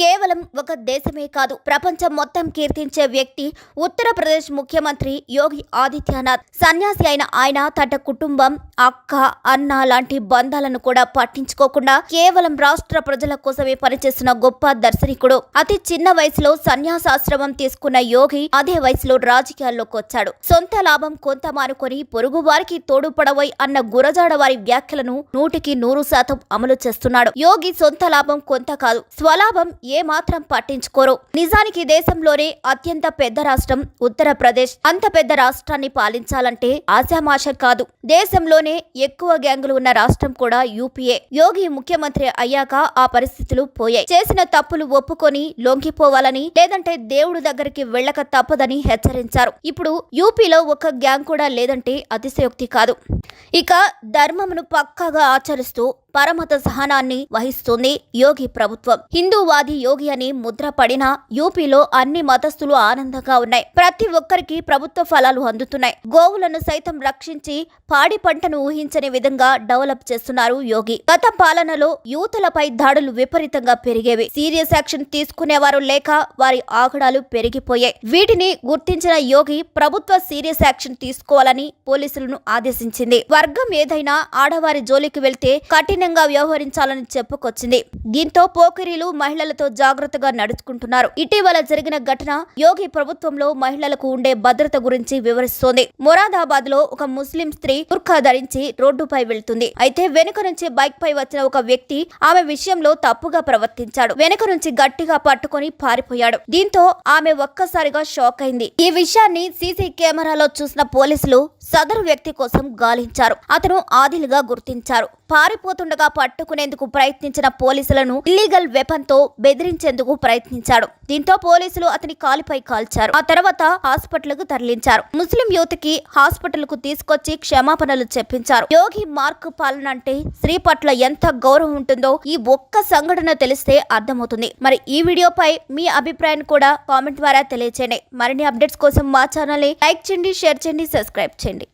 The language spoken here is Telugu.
కేవలం ఒక దేశమే కాదు ప్రపంచం మొత్తం కీర్తించే వ్యక్తి ఉత్తరప్రదేశ్ ముఖ్యమంత్రి యోగి ఆదిత్యనాథ్. సన్యాసి అయిన ఆయన తన కుటుంబం అక్క అన్న లాంటి బంధాలను కూడా పట్టించుకోకుండా కేవలం రాష్ట్ర ప్రజల కోసమే పనిచేస్తున్న గొప్ప దర్శనికుడు. అతి చిన్న వయసులో సన్యాసాశ్రమం తీసుకున్న యోగి అదే వయసులో రాజకీయాల్లోకి వచ్చాడు. సొంత లాభం కొంత మానుకొని పొరుగు వారికి తోడుపడవై అన్న గురజాడ వారి వ్యాఖ్యలను నూటికి నూరు శాతం అమలు చేస్తున్నాడు. యోగి సొంత లాభం కొంత కాదు స్వలాభం ఏ మాత్రం పట్టించుకోరు. నిజానికి దేశంలోనే అత్యంత పెద్ద రాష్ట్రం ఉత్తరప్రదేశ్. అంత పెద్ద రాష్ట్రాన్ని పాలించాలంటే ఆశామాష కాదు. దేశంలోనే ఎక్కువ గ్యాంగులు ఉన్న రాష్ట్రం కూడా యూపీఏ. యోగి ముఖ్యమంత్రి అయ్యాక ఆ పరిస్థితులు పోయాయి. చేసిన తప్పులు ఒప్పుకొని లొంగిపోవాలని లేదంటే దేవుడు దగ్గరికి వెళ్ళక తప్పదని హెచ్చరించారు. ఇప్పుడు యూపీలో ఒక గ్యాంగ్ కూడా లేదంటే అతిశయోక్తి కాదు. ఇక ధర్మమును పక్కాగా ఆచరిస్తూ పరమత సహనాన్ని వహిస్తుంది యోగి ప్రభుత్వం. హిందూవాది యోగి అని ముద్ర పడిన యూపీలో అన్ని మతస్థులు ఆనందంగా ఉన్నాయి. ప్రతి ఒక్కరికి ప్రభుత్వ ఫలాలు అందుతున్నాయి. గోవులను సైతం రక్షించి పాడి పంటను ఊహించని విధంగా డెవలప్ చేస్తున్నారు యోగి. గత పాలనలో యూతులపై దాడులు విపరీతంగా పెరిగేవి. సీరియస్ యాక్షన్ తీసుకునేవారు లేక వారి ఆగడాలు పెరిగిపోయాయి. వీటిని గుర్తించిన యోగి ప్రభుత్వ సీరియస్ యాక్షన్ తీసుకోవాలని పోలీసులను ఆదేశించింది. వర్గం ఏదైనా ఆడవారి జోలికి వెళ్తే కఠినంగా వ్యవహరించాలని చెప్పుకొచ్చింది. దీంతో పోకిరీలు మహిళలతో జాగ్రత్తగా నడుచుకుంటున్నారు. ఇటీవల జరిగిన ఘటన యోగి ప్రభుత్వంలో మహిళలకు ఉండే భద్రత గురించి వివరిస్తోంది. మొరాదాబాద్లో ఒక ముస్లిం స్త్రీ బుర్ఖా ధరించి రోడ్డుపై వెళ్తుంది. అయితే వెనుక నుంచి బైక్ పై వచ్చిన ఒక వ్యక్తి ఆమె విషయంలో తప్పుగా ప్రవర్తించాడు. వెనుక నుంచి గట్టిగా పట్టుకొని పారిపోయాడు. దీంతో ఆమె ఒక్కసారిగా షాక్ అయింది. ఈ విషయాన్ని సీసీ కెమెరాలో చూసిన పోలీసులు సదరు వ్యక్తి కోసం గాలించారు. అతను ఆదిలుగా గుర్తించారు. పారిపోతుండగా పట్టుకునేందుకు ప్రయత్నించిన పోలీసులను ఇల్లీగల్ వెపన్తో బెదిరించేందుకు ప్రయత్నించాడు. దీంతో పోలీసులు అతని కాలిపై కాల్చారు. ఆ తర్వాత హాస్పిటల్కు తరలించారు. ముస్లిం యువతికి కి హాస్పిటల్కు తీసుకొచ్చి క్షమాపణలు చెప్పించారు. యోగి మార్క్ పాలన అంటే స్త్రీ పట్ల ఎంత గౌరవం ఉంటుందో ఈ ఒక్క సంఘటన తెలిస్తే అర్థమవుతుంది. మరి ఈ వీడియోపై మీ అభిప్రాయాన్ని కూడా కామెంట్ ద్వారా తెలియచేయండి. మరిన్ని అప్డేట్స్ కోసం మా ఛానల్ని లైక్ చేయండి షేర్ చేయండి సబ్స్క్రైబ్ చేయండి.